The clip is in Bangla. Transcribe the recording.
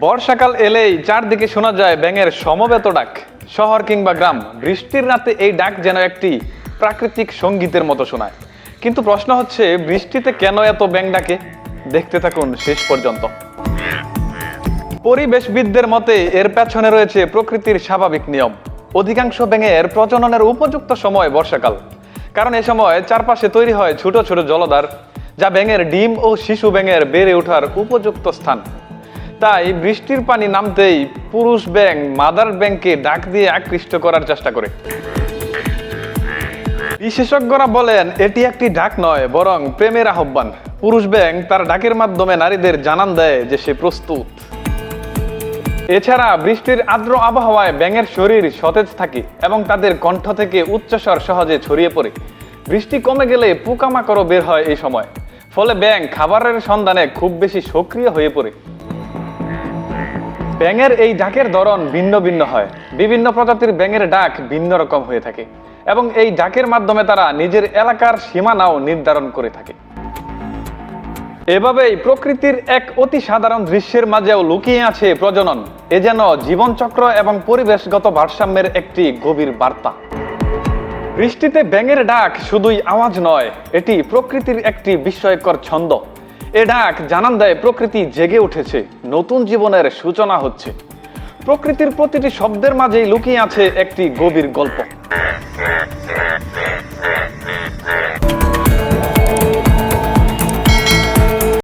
বর্ষাকাল এলেই চারদিকে শোনা যায় ব্যাঙের সমবেত ডাক। শহর কিংবা গ্রাম, বৃষ্টির রাতে এই ডাক যেন একটি প্রাকৃতিক সঙ্গীতের মতো শোনায়। কিন্তু প্রশ্ন হচ্ছে, বৃষ্টিতে কেন এত ব্যাঙ ডাকে? দেখতে থাকুন শেষ পর্যন্ত। পরিবেশবিদদের মতে, এর পেছনে রয়েছে প্রকৃতির স্বাভাবিক নিয়ম। অধিকাংশ ব্যাঙের প্রজননের উপযুক্ত সময় বর্ষাকাল। কারণ এ সময় চারপাশে তৈরি হয় ছোট ছোট জলধার, যা ব্যাঙের ডিম ও শিশু ব্যাঙের বেড়ে ওঠার উপযুক্ত স্থান। তাই বৃষ্টির পানি নামতেই পুরুষ ব্যাঙ মাদার ব্যাংকে ডাক দিয়ে আকৃষ্ট করার চেষ্টা করে। বিশেষজ্ঞরা বলেন, এটি একটি ডাক নয়, বরং প্রেমের আহ্বান। পুরুষ ব্যাং তার ডাকের মাধ্যমে নারীদের জানান দেয় যে সে প্রস্তুত। এছাড়া বৃষ্টির আর্দ্র আবহাওয়ায় ব্যাঙের শরীর সতেজ থাকে এবং তাদের কণ্ঠ থেকে উচ্চস্বর সহজে ছড়িয়ে পড়ে। বৃষ্টি কমে গেলে পোকামাকড়ও বের হয় এই সময়। ফলে ব্যাং খাবারের সন্ধানে খুব বেশি সক্রিয় হয়ে পড়ে। ব্যাঙের এই ডাকের ধরন ভিন্ন ভিন্ন হয়। বিভিন্ন প্রজাতির ব্যাঙের ডাক ভিন্ন রকম হয়ে থাকে এবং এই ডাকের মাধ্যমে তারা নিজের এলাকার সীমানাও নির্ধারণ করে থাকে। এভাবেই প্রকৃতির এক অতি সাধারণ দৃশ্যের মাঝেও লুকিয়ে আছে প্রজনন। এ যেন জীবনচক্র এবং পরিবেশগত ভারসাম্যের একটি গভীর বার্তা। বৃষ্টিতে ব্যাঙের ডাক শুধুই আওয়াজ নয়, এটি প্রকৃতির একটি বিস্ময়কর ছন্দ। এ ডাক জানান দেয়, প্রকৃতি জেগে উঠেছে, নতুন জীবনের সূচনা হচ্ছে। প্রকৃতির প্রতিটি শব্দের মাঝেই লুকিয়ে আছে একটি গভীর গল্প।